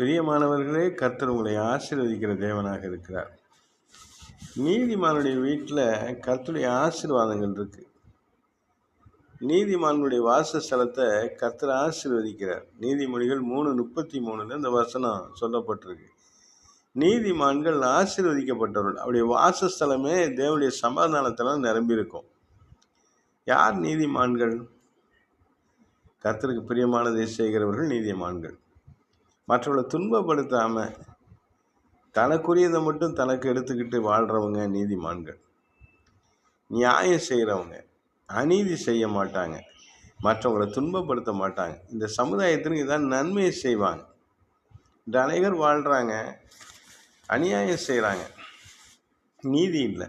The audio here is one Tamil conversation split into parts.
பிரியமானவர்களே கர்த்தர் உங்களை ஆசீர்வதிக்கிற தேவனாக இருக்கிறார். நீதிமானுடைய வீட்டில் கர்த்தருடைய ஆசீர்வாதங்கள் இருக்கு. நீதிமானுடைய வாசஸ்தலத்தை கர்த்தர் ஆசீர்வதிக்கிறார். நீதிமொழிகள் மூணு முப்பத்தி மூணுல இந்த வசனம் சொல்லப்பட்டிருக்கு. நீதிமான்கள் ஆசீர்வதிக்கப்பட்டவர்கள். அவருடைய வாசஸ்தலமே தேவனுடைய சமாதானத்தெல்லாம் நிரம்பியிருக்கும். யார் நீதிமான்கள்? கர்த்தருக்கு பிரியமானதை செய்கிறவர்கள் நீதிமான்கள். மற்றவர்களை துன்பப்படுத்தாமல் தனக்குரியதை மட்டும் தனக்கு எடுத்துக்கிட்டு வாழ்கிறவங்க நீதிமான்கள். நியாயம் செய்கிறவங்க அநீதி செய்ய மாட்டாங்க. மற்றவங்களை துன்பப்படுத்த மாட்டாங்க. இந்த சமுதாயத்திற்கு இதான் நன்மையை செய்வாங்க. இந்த அனைவர் வாழ்கிறாங்க அநியாயம் செய்கிறாங்க நீதி இல்லை.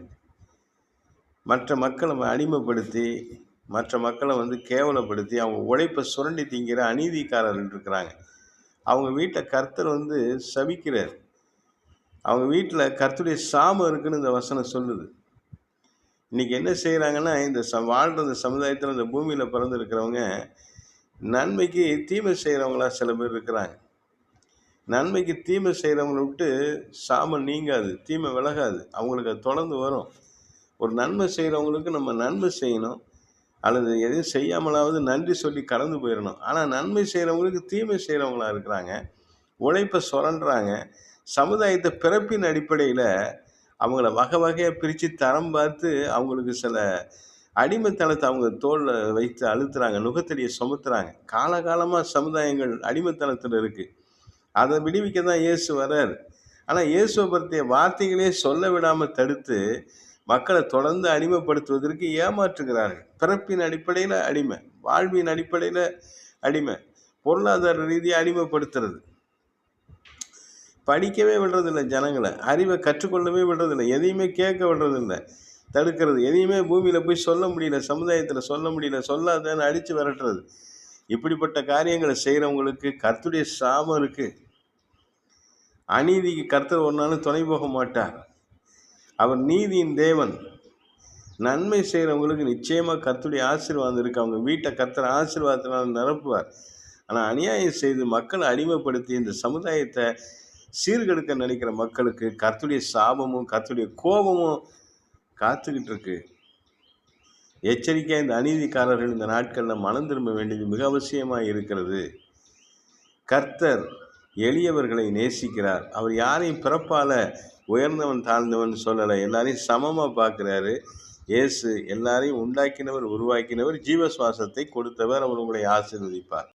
மற்ற மக்களை அடிமைப்படுத்தி மற்ற மக்களை வந்து கேவலப்படுத்தி அவங்க உழைப்பை சுரண்டி திங்கிற அநீதிக்காரர்கள் இருக்கிறாங்க. அவங்க வீட்டில் கர்த்தர் வந்து சபிக்கிறார். அவங்க வீட்டில் கர்த்தருடைய சாமம் இருக்குன்னு இந்த வசனம் சொல்லுது. இன்றைக்கி என்ன செய்கிறாங்கன்னா இந்த ச வாழ்கிற இந்த சமுதாயத்தில் இந்த பூமியில் பிறந்திருக்கிறவங்க நன்மைக்கு தீமை செய்கிறவங்களா சில பேர் இருக்கிறாங்க. நன்மைக்கு தீமை செய்கிறவங்கள விட்டு சாபம் நீங்காது தீமை விலகாது. அவங்களுக்கு அது தொடர்ந்து வரும். ஒரு நன்மை செய்கிறவங்களுக்கு நம்ம நன்மை செய்யணும். அல்லது எதையும் செய்யாமலாவது நன்றி சொல்லி கடந்து போயிடணும். ஆனால் நன்மை செய்கிறவங்களுக்கு தீமை செய்கிறவங்களா இருக்கிறாங்க. உழைப்பை சுரண்டுறாங்க. சமுதாயத்தை பிறப்பின் அடிப்படையில் அவங்கள வகை வகையாக பிரித்து தரம் பார்த்து அவங்களுக்கு சில அடிமைத்தனத்தை அவங்க தோளில் வைத்து அழுத்துறாங்க நுகத்தடியை சுமத்துறாங்க. காலகாலமாக சமுதாயங்கள் அடிமைத்தனத்தில் இருக்குது அதை விடுவிக்க தான் இயேசு வர்றார். ஆனால் இயேசுவை பற்றிய வார்த்தைகளே சொல்ல விடாமல் தடுத்து மக்களை தொடர்ந்து அடிமைப்படுத்துவதற்கு ஏமாற்றுகிறார்கள். பிறப்பின் அடிப்படையில் அடிமை வாழ்வின் அடிப்படையில் அடிமை பொருளாதார ரீதியாக அடிமைப்படுத்துறது. படிக்கவே விடுறதில்லை ஜனங்களை அறிவை கற்றுக்கொள்ளவே விடுறதில்லை எதையுமே கேட்க விடுறதில்லை தடுக்கிறது. எதையுமே பூமியில் போய் சொல்ல முடியல சமுதாயத்தில் சொல்ல முடியல சொல்லாதன்னு அடித்து விரட்டுறது. இப்படிப்பட்ட காரியங்களை செய்கிறவங்களுக்கு கர்த்துடைய சாபம் இருக்குது அநீதிக்கு கர்த்தர் ஒரு நாளும் துணை போக மாட்டார். அவர் நீதியின் தேவன். நன்மை செய்கிறவங்களுக்கு நிச்சயமாக கர்த்துடைய ஆசீர்வாதம் இருக்குது அவங்க வீட்டை கர்த்தர் ஆசீர்வாதத்தினால் நிரப்புவார். ஆனால் அநியாயம் செய்து மக்களை அடிமைப்படுத்தி இந்த சமுதாயத்தை சீர்கெடுக்க நினைக்கிற மக்களுக்கு கர்த்துடைய சாபமும் கர்த்துடைய கோபமும் காத்துக்கிட்டு இருக்கு. எச்சரிக்கையாக இந்த அநீதிக்காரர்கள் இந்த நாட்களில் மனம் திரும்ப வேண்டியது மிக அவசியமாக இருக்கிறது. கர்த்தர் எளியவர்களை நேசிக்கிறார். அவர் யாரையும் பிறப்பால் உயர்ந்தவன் தாழ்ந்தவன் சொல்லலை. எல்லாரையும் சமமாக பார்க்குறாரு. இயேசு எல்லாரையும் உண்டாக்கினவர் உருவாக்கினவர் ஜீவ சுவாசத்தை கொடுத்தவர். அவர் உங்களை ஆசீர்வதிப்பார்.